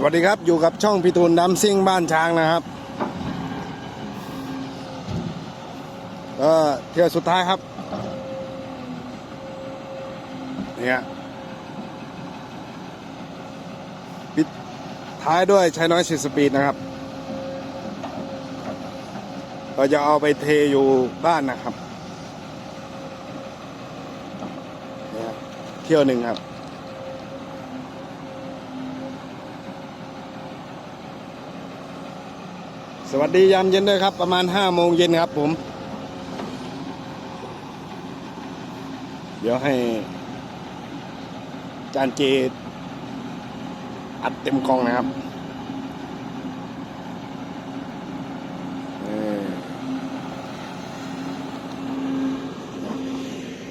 สวัสดีครับอยู่กับช่องพิทูลดำซิ่งบ้านช้างนะครับก็เที่ยวสุดท้ายครับเนี่ยปิดท้ายด้วยใชายน้อยสิสปีดนะครับ เราจะเอาไปเทอยู่บ้านนะครับนี่ยเที่ยวหนึ่งครับ สวัสดียามเย็นด้วยครับ ประมาณห้าโมงเย็นครับผม เดี๋ยวให้ จานเจอัดเต็มกล้องนะครับ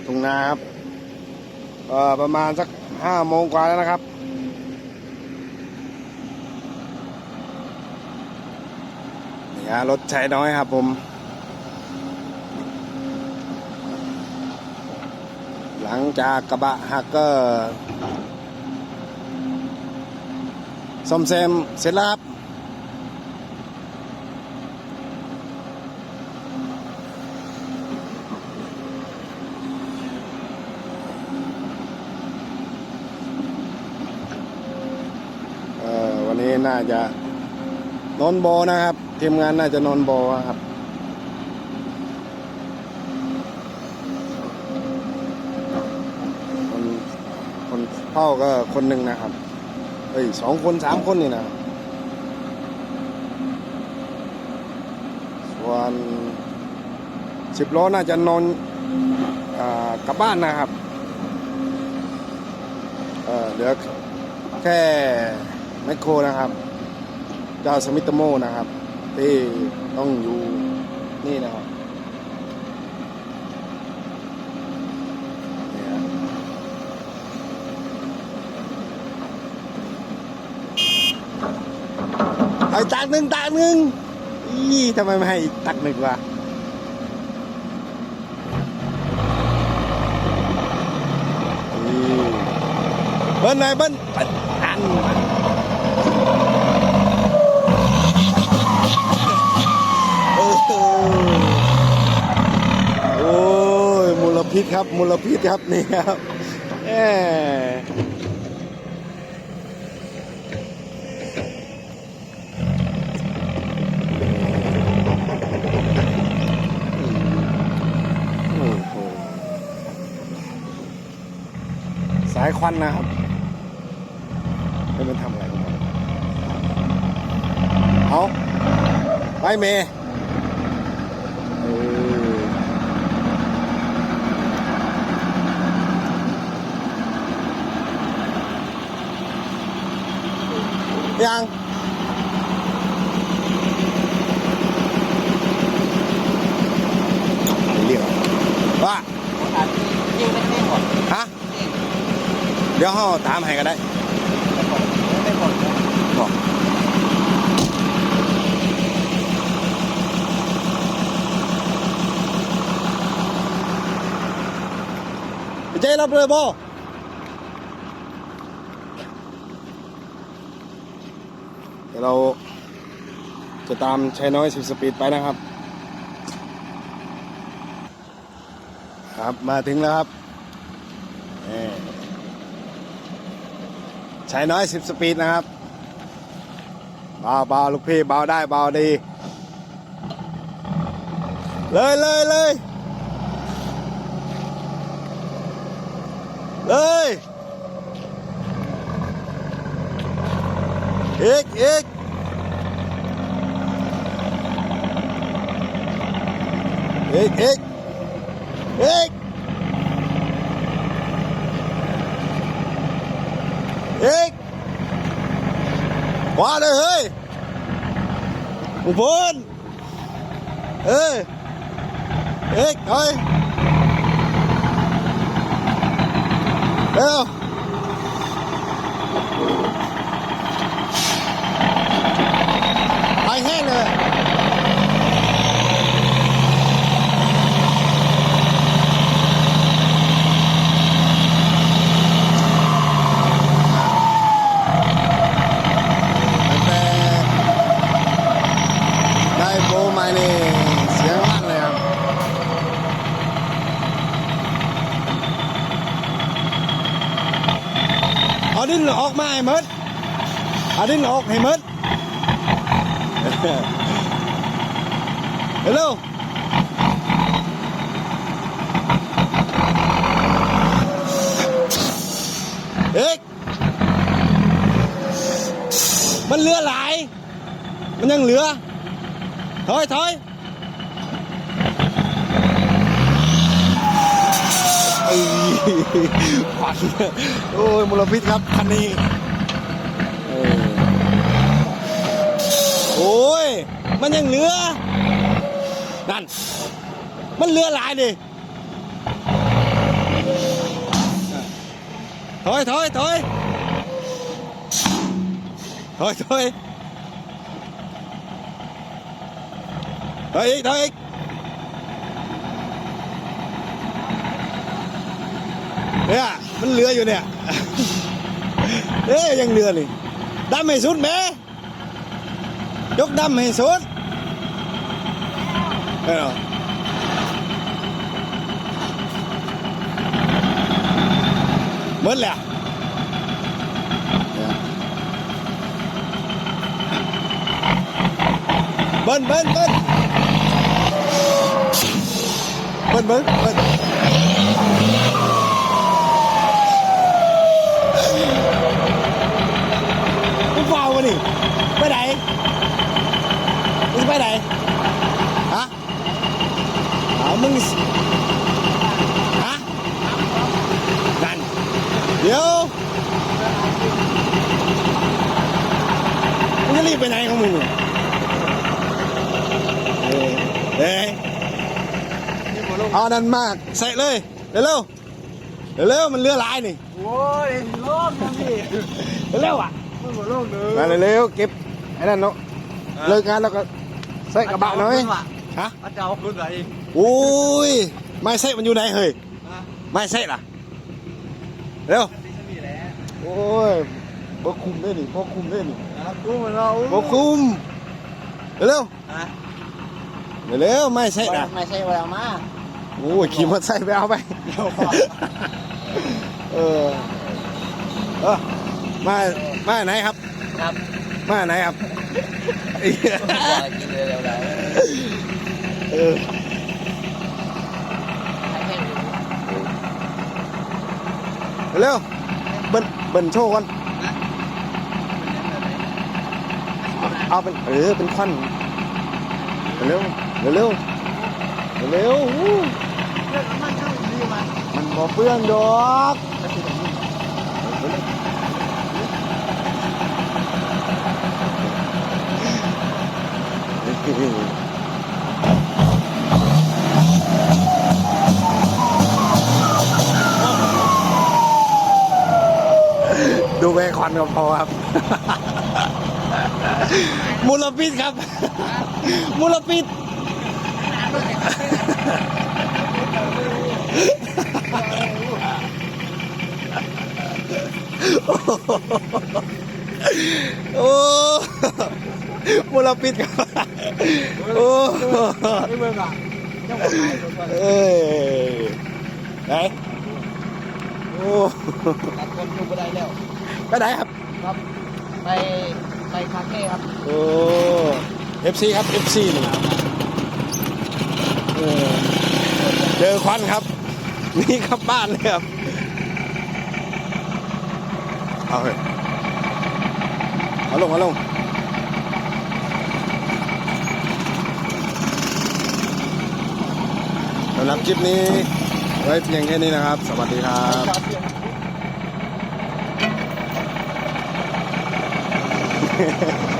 ทุ่งนาครับประมาณสักห้าโมงกว่าแล้วนะครับ นี่ฮะรถใช้น้อยครับผม หลังจากกระบะหักก็ซ่อมแซมเสร็จแล้วครับวันนี้น่าจะนอนโบนะครับ ทีมงานน่าจะนอนโบครับ คนคนเฝ้าก็คนหนึ่งนะครับเอ้ยสองคนสามคนนี่นะ ส่วนสิบล้อน่าจะนอนอกลับบ้านนะครับ เออเหลือแค่แมคโครนะครับ เจ้าสมิตโมนะครับ ที่ต้องอยู่นี่นะครับเนี่ยไอ้ตักหนึ่งตักหนึ่งอีทำไมไม่ให้อีกตักหนึ่งวะเบิ้ลไหนเบิ้ลอันโอ้โหโอ้ยมล พิษครับมลพิษครับนี่ครับแหมโอ้โหสายควันนะครับไม่เป็นทำอะไร เอาไปเมย์เออยังเรียกว่า ยิงไม่ได้หมด ฮะ เดี๋ยวเขาตามให้ก็ได้บอกไปเจ๊รับเลยบเดี๋ยวเราจะตามชายน้อยสิบสปีดไปนะครับ ครับมาถึงแล้วครับ นี่ชายน้อยสิบสปีดนะครับเบาเบาลูกพี่เบาได้เบาดี เลยเลยเลยเลยอีกอีกอีกอีกอีกอีก ว่าเลยเฮ้ยอุบลเอ้ยเอ็กเฮ้ยเร็วไปแห้งเลย ดินออก มาให้หมดเอาดินออกให้มดเร็วเอ็กมันเหลือหลาย มันยังเหลือ ถอยถอยควันโอ้ยมลพิษครับคันนี้ โอ้ย มันยังเหลือ นั่น มันเหลือหลายดิถอยถอยถอยถอยถอยถอยอีกถอยอีกเนี่ยมันเหลืออยู่เนี่ยเอ้ยยังเหลือนี่ดำให้สุดแม่สุดเออหม ดแล้วเบิ้ลเบิ้ลเบิ้ลเบิ้ลเบิ้ลเบิ้ลมึงเฝ้าวะนี่ไปไหนมึง ไปไหนฮะเอามึงสิฮะนั่นเดี๋ยวมึงจะรีบไปไหนของมึงเนี่ยเอ้ยเอ้ยเอานั่นมากใส่เลยเร็วเร็วๆเร็วๆมันเลือหลายนี่โอ้ยโล่งนะพี่เร็วๆอะมันบ่โล่งเลยมาเร็วๆเก็บไอ้นั่นเนาะเลิกงานแล้วก็ ใส่กระบะหน่อย ฮะอาจารย์คุณไหนโอ้ย ไม่ใส่มันอยู่ไหนเฮ้ย ไม่ใส่ล่ะ เร็วมีแล้วโอ้ยบ่คุมได้นี่บ่คุมได้นี่นะกูมันเราบ่คุม เร็วฮะเร็วไม่ใช่นะไม่ใช่ว่าเอามาโอ้ยขี่มอเตอร์ไซค์ไปเอาไปเออเออมามาไหนครับ ครับ มาไหนครับไอ้เหี้ย กินเลยเร็วได้เออเร็วเบิ้ลเบิ้ลโชว์ก่อนเอาเป็นเออเป็นควันเร็วเร็วเร็วเร็วมันบ่เปื้อนดอก ดูแม่ควันก็พอครับ มูลพิษครับ มูลพิษโอ้มูลพิษครับ โอ้ไม่เบิ่งอะเจ้าของขายคนว่าเอ้ยไหนโอ้ตัดคนอยู่บ่ได้แล้วไปไหนครับ ครับ ไปไปคาเฟ่ครับ โอ้ FC ครับ FC นี่เออเจอควันครับ นี่ครับบ้านเลยครับ เอาเลยเอาลงเอาลง สำหรับคลิปนี้ ไว้เพียงแค่นี้นะครับ สวัสดีครับ